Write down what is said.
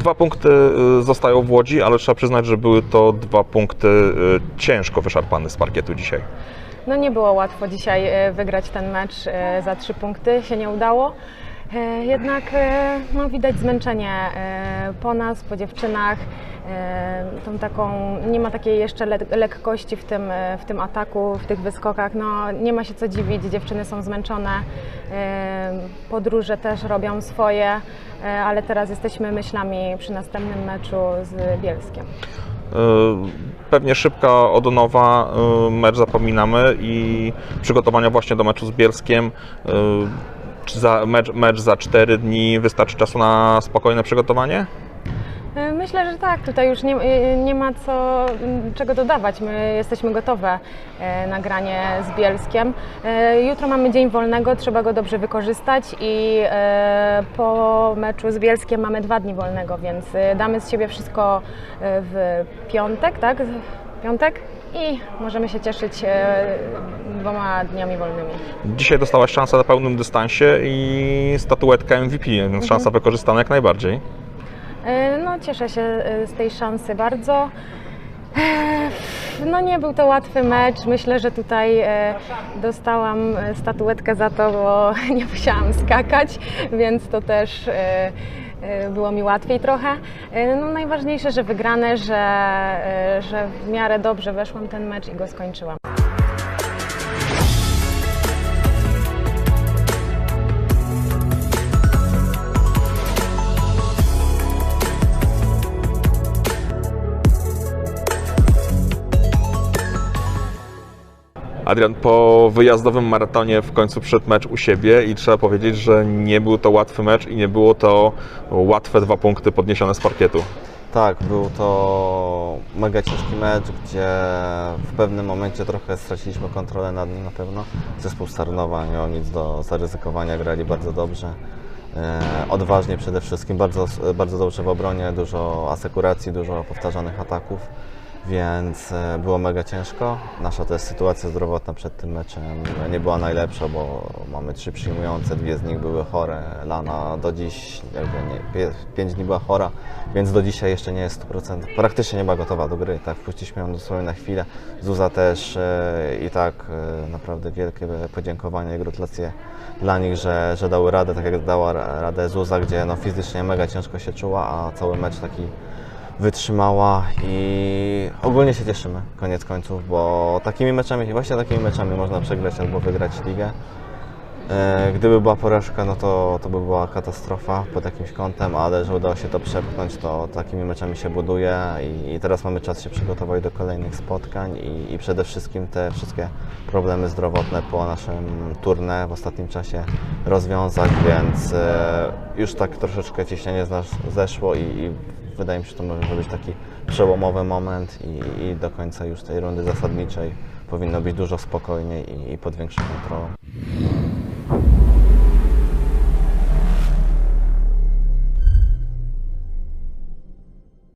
Dwa punkty y, zostają w Łodzi, ale trzeba przyznać, że były to dwa punkty y, ciężko wyszarpane z parkietu dzisiaj. No nie było łatwo dzisiaj e, wygrać ten mecz za trzy punkty, się nie udało. E, Jednak e, no, widać zmęczenie e, po nas, po dziewczynach. Tą taką, nie ma takiej jeszcze le- lekkości w tym, w tym ataku, w tych wyskokach. No, nie ma się co dziwić, dziewczyny są zmęczone. Podróże też robią swoje, ale teraz jesteśmy myślami przy następnym meczu z Bielskiem. Pewnie szybka odnowa, mecz zapominamy i przygotowania właśnie do meczu z Bielskiem. Czy za, mecz, mecz za 4 dni wystarczy czasu na spokojne przygotowanie? E, Myślę, że tak. Tutaj już nie, e, nie ma co, czego dodawać. My jesteśmy gotowe e, na granie z Bielskiem. Jutro mamy dzień wolnego, trzeba go dobrze wykorzystać i po meczu z Bielskiem mamy dwa dni wolnego, więc damy z siebie wszystko w piątek, tak? Piątek? I możemy się cieszyć e, dwoma dniami wolnymi. Dzisiaj dostałaś szansę na pełnym dystansie i statuetkę MVP, więc szansa wykorzystana jak najbardziej. E, No, cieszę się e, z tej szansy bardzo. No nie był to łatwy mecz. Myślę, że tutaj dostałam statuetkę za to, bo nie musiałam skakać, więc to też było mi łatwiej trochę. E, No najważniejsze, że wygrane, że, e, że w miarę dobrze weszłam ten mecz i go skończyłam. Adrian, po wyjazdowym maratonie w końcu przyszedł mecz u siebie i trzeba powiedzieć, że nie był to łatwy mecz i nie było to łatwe dwa punkty podniesione z parkietu. Tak, był to mega ciężki mecz, gdzie w pewnym momencie trochę straciliśmy kontrolę nad nim na pewno. Zespół Starnowa miał nic do zaryzykowania, grali bardzo dobrze. E, odważnie przede wszystkim, bardzo, bardzo dobrze w obronie, dużo asekuracji, dużo powtarzanych ataków, więc e, było mega ciężko. Nasza też sytuacja zdrowotna przed tym meczem nie była najlepsza, bo mamy trzy przyjmujące, dwie z nich były chore. Lana do dziś, jakby nie, pięć dni była chora, więc do dzisiaj jeszcze nie jest 100%. Praktycznie nie była gotowa do gry, tak, wpuściliśmy ją dosłownie na chwilę. Zuza też e, i tak e, naprawdę wielkie podziękowania i gratulacje dla nich, że, że dały radę, tak jak dała ra- radę Zuza, gdzie no, fizycznie mega ciężko się czuła, a cały mecz taki wytrzymała i ogólnie się cieszymy, koniec końców, bo takimi meczami, właśnie takimi meczami można przegrać albo wygrać ligę. E, Gdyby była porażka, no to, to by była katastrofa pod jakimś kątem, ale że udało się to przepchnąć, to takimi meczami się buduje i, i teraz mamy czas się przygotować do kolejnych spotkań i, i przede wszystkim te wszystkie problemy zdrowotne po naszym turnę w ostatnim czasie rozwiązać, więc e, już tak troszeczkę ciśnienie z nas zeszło i, i wydaje mi się, że to może być taki przełomowy moment i, i do końca już tej rundy zasadniczej powinno być dużo spokojniej i, i pod większą kontrolą.